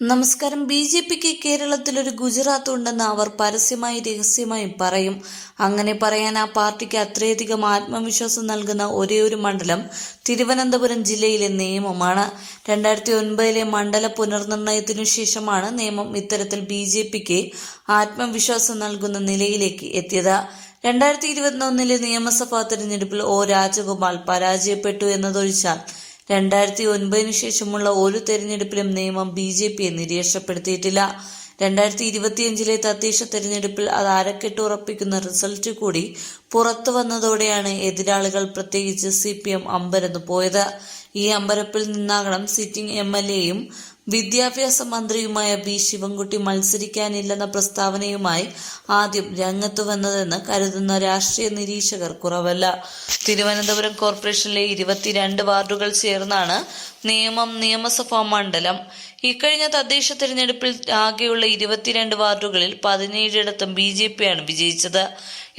നമസ്കാരം. B J പിക്ക് കേരളത്തിൽ ഒരു ഗുജറാത്ത് ഉണ്ടെന്ന് അവർ പരസ്യമായി രഹസ്യമായി പറയും. അങ്ങനെ പറയാൻ ആ പാർട്ടിക്ക് അത്രയധികം ആത്മവിശ്വാസം നൽകുന്ന ഒരേ ഒരു മണ്ഡലം തിരുവനന്തപുരം ജില്ലയിലെ നിയമമാണ് രണ്ടായിരത്തി ഒൻപതിലെ മണ്ഡല പുനർനിർണയത്തിനു ശേഷമാണ് നിയമം ഇത്തരത്തിൽ ബി ജെ പിക്ക് ആത്മവിശ്വാസം നൽകുന്ന നിലയിലേക്ക് എത്തിയത്. രണ്ടായിരത്തി ഇരുപത്തിയൊന്നിലെ നിയമസഭാ തെരഞ്ഞെടുപ്പിൽ ഒ രാജഗോപാൽ പരാജയപ്പെട്ടു എന്നതൊഴിച്ചാൽ രണ്ടായിരത്തി ഒൻപതിനു ശേഷമുള്ള ഒരു തെരഞ്ഞെടുപ്പിലും നിയമം ബി ജെ പിയെ നിരീക്ഷപ്പെടുത്തിയിട്ടില്ല രണ്ടായിരത്തി ഇരുപത്തിയഞ്ചിലെ തദ്ദേശ തെരഞ്ഞെടുപ്പിൽ അത് അരക്കെട്ട് ഉറപ്പിക്കുന്ന റിസൾട്ട് കൂടി പുറത്തു വന്നതോടെയാണ് എതിരാളികൾ പ്രത്യേകിച്ച് സി പി എം അമ്പരന്ന് പോയത്. ഈ അമ്പരപ്പിൽ നിന്നാകണം സിറ്റിംഗ് എം എൽ എയും വിദ്യാഭ്യാസ മന്ത്രിയുമായ വി ശിവൻകുട്ടി മത്സരിക്കാനില്ലെന്ന പ്രസ്താവനയുമായി ആദ്യം രംഗത്തു വന്നതെന്ന് കരുതുന്ന രാഷ്ട്രീയ നിരീക്ഷകർ കുറവല്ല. തിരുവനന്തപുരം കോർപ്പറേഷനിലെ ഇരുപത്തിരണ്ട് വാർഡുകൾ ചേർന്നാണ് നിയമം നിയമസഭാ മണ്ഡലം. ഇക്കഴിഞ്ഞ തദ്ദേശ തെരഞ്ഞെടുപ്പിൽ ആകെയുള്ള ഇരുപത്തിരണ്ട് വാർഡുകളിൽ പതിനേഴിടത്തും ബി ജെ പിയാണ് വിജയിച്ചത്.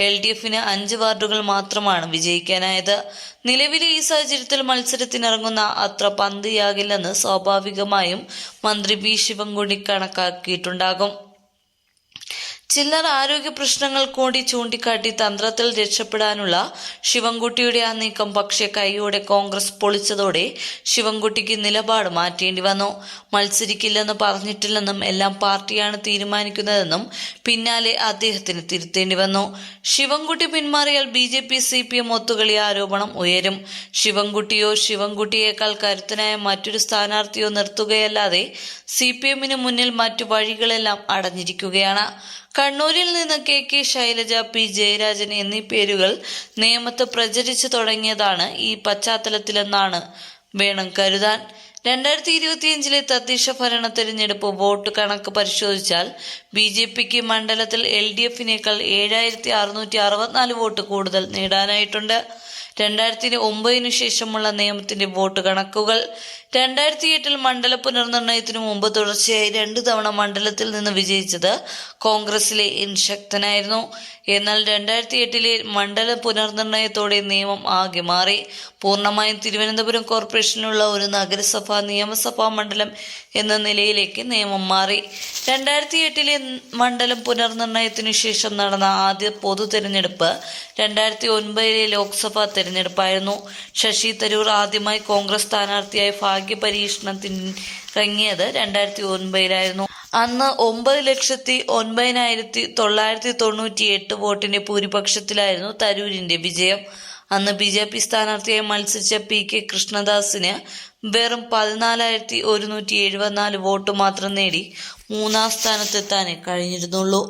എൽ ഡി എഫിന് അഞ്ച് വാർഡുകൾ മാത്രമാണ് വിജയിക്കാനായത്. നിലവിലെ ഈ സാഹചര്യത്തിൽ മത്സരത്തിനിറങ്ങുന്ന അത്ര പന്തിയാകില്ലെന്ന് സ്വാഭാവികമായും മന്ത്രി ബി ശിവൻകുടി കണക്കാക്കിയിട്ടുണ്ടാകും. ചില്ലറ ആരോഗ്യ പ്രശ്നങ്ങൾ കൂടി ചൂണ്ടിക്കാട്ടി തന്ത്രത്തിൽ രക്ഷപ്പെടാനുള്ള ശിവൻകുട്ടിയുടെ ആ നീക്കം പക്ഷേ കൈയോടെ കോൺഗ്രസ് പൊളിച്ചതോടെ ശിവൻകുട്ടിക്ക് നിലപാട് മാറ്റേണ്ടി വന്നു. മത്സരിക്കില്ലെന്ന് പറഞ്ഞിട്ടില്ലെന്നും എല്ലാം പാർട്ടിയാണ് തീരുമാനിക്കുന്നതെന്നും പിന്നാലെ അദ്ദേഹത്തിന് തിരുത്തേണ്ടി വന്നു. Sivankutty പിന്മാറിയാൽ B J P C P M ഒത്തുകളി ആരോപണം ഉയരും. ശിവൻകുട്ടിയോ ശിവൻകുട്ടിയേക്കാൾ കരുത്തനായ മറ്റൊരു സ്ഥാനാർത്ഥിയോ നിർത്തുകയല്ലാതെ സി പി എമ്മിന് മുന്നിൽ മറ്റു വഴികളെല്ലാം അടഞ്ഞിരിക്കുകയാണ്. കണ്ണൂരിൽ നിന്ന് K K Shailaja P Jayarajan എന്നീ പേരുകൾ നിയമത്ത് പ്രചരിച്ചു തുടങ്ങിയതാണ് ഈ പശ്ചാത്തലത്തിലെന്നാണ് വേണം കരുതാൻ. രണ്ടായിരത്തി ഇരുപത്തിയഞ്ചിലെ തദ്ദേശ ഭരണ തെരഞ്ഞെടുപ്പ് വോട്ട് കണക്ക് പരിശോധിച്ചാൽ ബി ജെ പിക്ക് മണ്ഡലത്തിൽ എൽ ഡി എഫിനേക്കാൾ ഏഴായിരത്തി അറുന്നൂറ്റി അറുപത്തിനാല് വോട്ട് കൂടുതൽ നേടാനായിട്ടുണ്ട്. രണ്ടായിരത്തി ഒമ്പതിനു ശേഷമുള്ള നിയമത്തിന്റെ വോട്ട് കണക്കുകൾ. രണ്ടായിരത്തി എട്ടിൽ മണ്ഡല പുനർനിർണയത്തിനു മുമ്പ് തുടർച്ചയായി രണ്ടു തവണ മണ്ഡലത്തിൽ നിന്ന് വിജയിച്ചത് കോൺഗ്രസിലെ ഇൻശക്തനായിരുന്നു എന്നാൽ രണ്ടായിരത്തി എട്ടിലെ മണ്ഡല പുനർനിർണയത്തോടെ നിയമം ആകെ മാറി. പൂർണമായും തിരുവനന്തപുരം കോർപ്പറേഷനിലുള്ള ഒരു നഗരസഭാ നിയമസഭാ മണ്ഡലം എന്ന നിലയിലേക്ക് നിയമം മാറി. രണ്ടായിരത്തി എട്ടിലെ മണ്ഡലം പുനർനിർണയത്തിനു ശേഷം നടന്ന ആദ്യ പൊതു തെരഞ്ഞെടുപ്പ് രണ്ടായിരത്തി ഒൻപതിലെ ലോക്സഭാ തെരഞ്ഞെടുപ്പായിരുന്നു. ശശി തരൂർ ആദ്യമായി കോൺഗ്രസ് സ്ഥാനാർത്ഥിയായി ഭാഗ്യ പരീക്ഷണത്തിന് ഇറങ്ങിയത് രണ്ടായിരത്തി ഒൻപതിലായിരുന്നു അന്ന് ഒമ്പത് ലക്ഷത്തി ഒൻപതിനായിരത്തി തൊള്ളായിരത്തി തൊണ്ണൂറ്റി എട്ട് വോട്ടിന്റെ ഭൂരിപക്ഷത്തിലായിരുന്നു തരൂരിന്റെ വിജയം. അന്ന് ബി ജെ പി സ്ഥാനാർത്ഥിയായി മത്സരിച്ച പി കെ കൃഷ്ണദാസിന് വെറും പതിനാലായിരത്തി ഒരുന്നൂറ്റി എഴുപത്തിനാല് വോട്ട് മാത്രം നേടി മൂന്നാം സ്ഥാനത്തെത്താനേ കഴിഞ്ഞിരുന്നുള്ളൂ.